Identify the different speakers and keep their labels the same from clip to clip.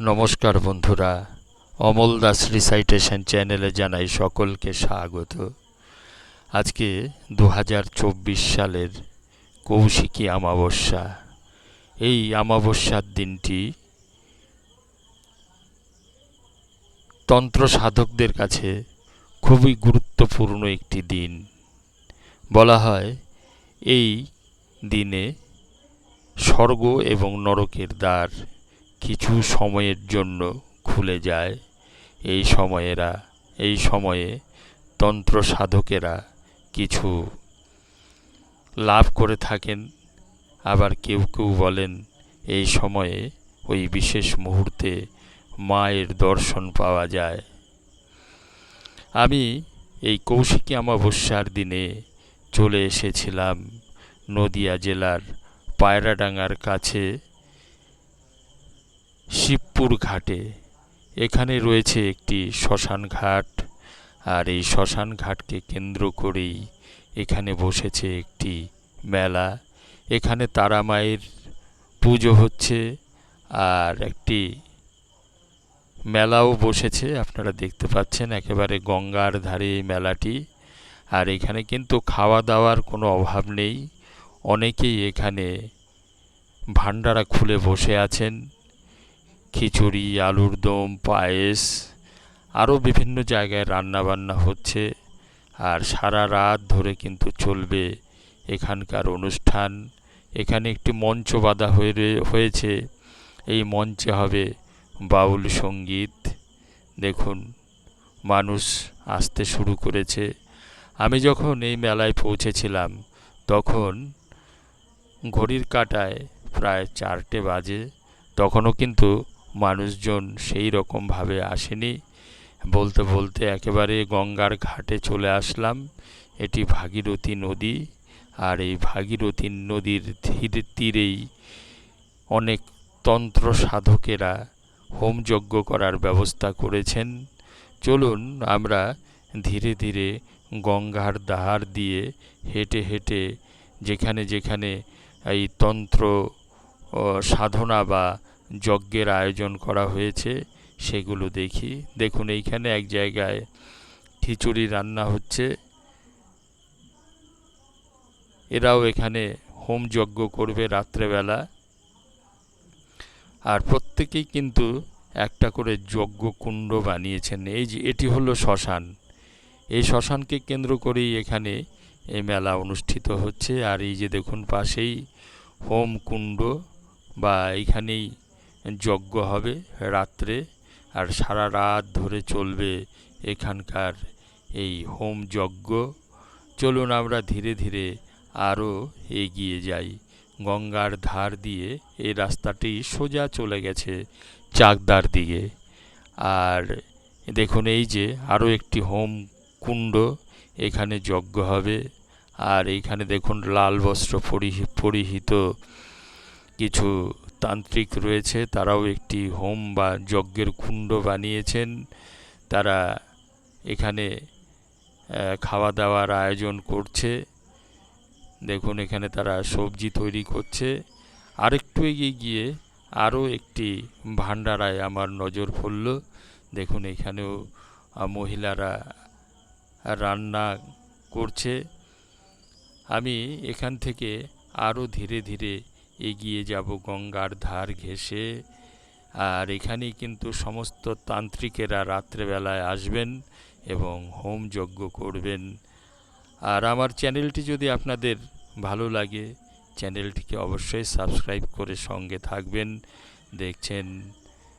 Speaker 1: নমস্কার বন্ধুরা, অমল দাস রিসাইটেশন চ্যানেলে জানাই সকলকে স্বাগত। আজকে দু হাজার চব্বিশ সালের কৌশিকী অমাবস্যা। এই অমাবস্যার দিনটি তন্ত্র সাধকদের কাছে খুবই গুরুত্বপূর্ণ একটি দিন। বলা হয়, এই দিনে স্বর্গ এবং নরকের দ্বার কিছু সময়ের জন্য খুলে যায়। এই সময়েরা, এই সময়ে তন্ত্র সাধকেরা কিছু লাভ করে থাকেন। আবার কেউ কেউ বলেন, এই সময়ে ওই বিশেষ মুহূর্তে মায়ের দর্শন পাওয়া যায়। আমি এই কৌশিকী অমাবস্যার দিনে চলে এসেছিলাম নদিয়া জেলার পায়রাডাঙ্গার কাছে। শিবপুর ঘাটে। এখানে রয়েছে একটি শ্মশান ঘাট। আর এই শ্মশান ঘাটকে কেন্দ্র করেই এখানে বসেছে একটি মেলা। এখানে তারা মায়ের পুজো হচ্ছে। আর একটি মেলাও বসেছে, আপনারা দেখতে পাচ্ছেন। একেবারে গঙ্গার ধারে এই মেলাটি। আর এখানে কিন্তু খাওয়া দাওয়ার কোনো অভাব নেই। অনেকেই এখানে ভান্ডারা খুলে বসে আছেন। খিচুড়ি, আলুর দম, পায়েস, আরও বিভিন্ন জায়গায় রান্না বান্না হচ্ছে। আর সারা রাত ধরে কিন্তু চলবে এখানকার অনুষ্ঠান। এখানে একটি মঞ্চ বাঁধা হয়ে হয়েছে। এই মঞ্চে হবে বাউল সংগীত। দেখুন, মানুষ আসতে শুরু করেছে। আমি যখন এই মেলায় পৌঁছেছিলাম, তখন ঘড়ির কাটায় প্রায় চারটে বাজে। তখনও কিন্তু মানুষজন সেই রকমভাবে আসেনি। বলতে বলতে একেবারে গঙ্গার ঘাটে চলে আসলাম। এটি ভাগীরথী নদী আর এই ভাগীরথী নদীর ধীরে তীরেই অনেক তন্ত্র সাধকেরা হোমযজ্ঞ করার ব্যবস্থা করেছেন। চলুন আমরা ধীরে ধীরে গঙ্গার দাহার দিয়ে হেঁটে হেঁটে যেখানে যেখানে এই তন্ত্র সাধনা বা যজ্ঞের আয়োজন করা হয়েছে, সেগুলো দেখি। দেখুন, এইখানে এক জায়গায় খিচুড়ি রান্না হচ্ছে। এরাও এখানে হোম যজ্ঞ করবে রাত্রেবেলা। আর প্রত্যেকেই কিন্তু একটা করে যজ্ঞ কুণ্ড বানিয়েছেন। এই যে, এটি হলো শ্মশান। এই শ্মশানকে কেন্দ্র করেই এখানে এই মেলা অনুষ্ঠিত হচ্ছে। আর এই যে, দেখুন, পাশেই হোম কুণ্ড বা এইখানেই যজ্ঞ হবে রাত্রে আর সারা রাত ধরে চলবে এখানকার এই হোম যজ্ঞ। চলুন আমরা ধীরে ধীরে আরও এগিয়ে যাই। গঙ্গার ধার দিয়ে এই রাস্তাটি সোজা চলে গেছে চাকদার দিকে। আর দেখুন এই যে আরও একটি হোম কুণ্ড, এখানে যজ্ঞ হবে। আর এইখানে দেখুন লাল বস্ত্র পরিহিত কিছু তান্ত্রিক রয়েছে, তারাও একটি হোম বা যজ্ঞের কুণ্ড বানিয়েছেন। তারা এখানে খাওয়া দাওয়ার আয়োজন করছে। দেখুন, এখানে তারা সবজি তৈরি করছে। আরেকটু এগিয়ে গিয়ে আরও একটি ভান্ডারায় আমার নজর পড়ল। দেখুন, এখানেও মহিলারা রান্না করছে। আমি এখান থেকে আরও ধীরে ধীরে এগিয়ে যাব গঙ্গার ধার ঘেঁষে। আর এখানেই কিন্তু সমস্ত তান্ত্রিকেরা রাত্রেবেলায় আসবেন এবং হোম যজ্ঞ করবেন। আর আমার চ্যানেলটি যদি আপনাদের ভালো লাগে, চ্যানেলটিকে অবশ্যই সাবস্ক্রাইব করে সঙ্গে থাকবেন। দেখছেন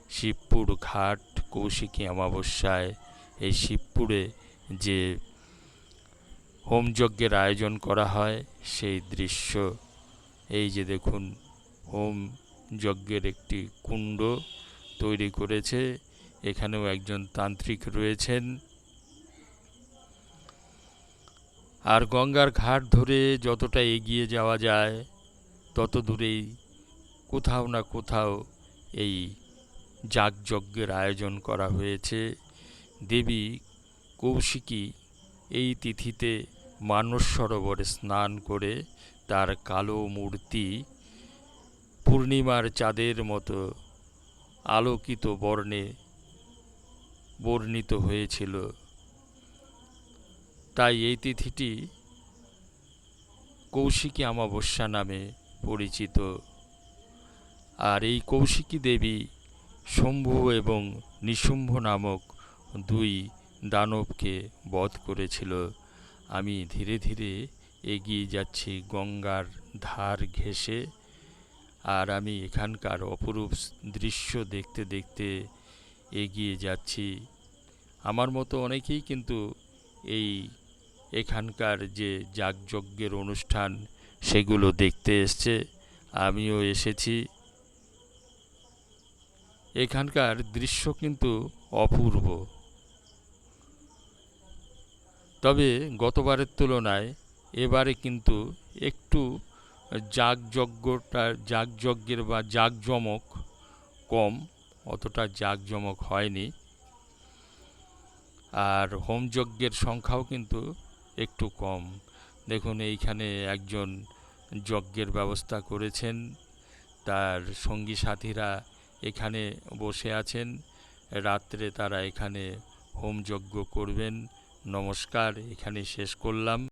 Speaker 1: শিবপুর ঘাট কৌশিকী অমাবস্যায়। এই শিবপুরে যে হোমযজ্ঞের আয়োজন করা হয়, সেই দৃশ্য এই যে দেখুন হোম যজ্ঞের একটি কুণ্ড তৈরি করেছে। এখানেও একজন তান্ত্রিক রয়েছেন। আর গঙ্গার ঘাট ধরে যতটা এগিয়ে যাওয়া যায়, তত দূরেই কোথাও না কোথাও এই যাগযজ্ঞের আয়োজন করা হয়েছে। দেবী কৌশিকী এই তিথিতে মানস সরোবরে স্নান করে তার কালো মূর্তি পূর্ণিমার চাঁদের মতো আলোকিত বর্ণে বর্ণিত হয়েছিল। তাই এই তিথিটি কৌশিকী অমাবস্যা নামে পরিচিত। আর এই কৌশিকী দেবী শম্ভু এবং নিশুম্ভ নামক দুই দানবকে বধ করেছিল। আমি ধীরে ধীরে এগিয়ে যাচ্ছি, গঙ্গার ধার ঘেঁষে। আর আমি এখানকার অপরূপ দৃশ্য দেখতে দেখতে এগিয়ে যাচ্ছি। আমার মতো অনেকেই কিন্তু এই এখানকার যে যাগযজ্ঞের অনুষ্ঠান, সেগুলো দেখতে এসছে। আমিও এসেছি। এখানকার দৃশ্য কিন্তু অপূর্ব। তবে গতবারের তুলনায় এবারে কিন্তু একটু যাগযজ্ঞটা যাগযজ্ঞের বা জাঁকজমক কম, অতটা জাঁকজমক হয়নি। আর হোমযজ্ঞের সংখ্যাও কিন্তু একটু কম। দেখুন, এইখানে একজন যজ্ঞের ব্যবস্থা করেছেন। তার সঙ্গী সাথীরা এখানে বসে আছেন। রাত্রে তারা এখানে হোমযজ্ঞ করবেন। নমস্কার এখানে শেষ করলাম।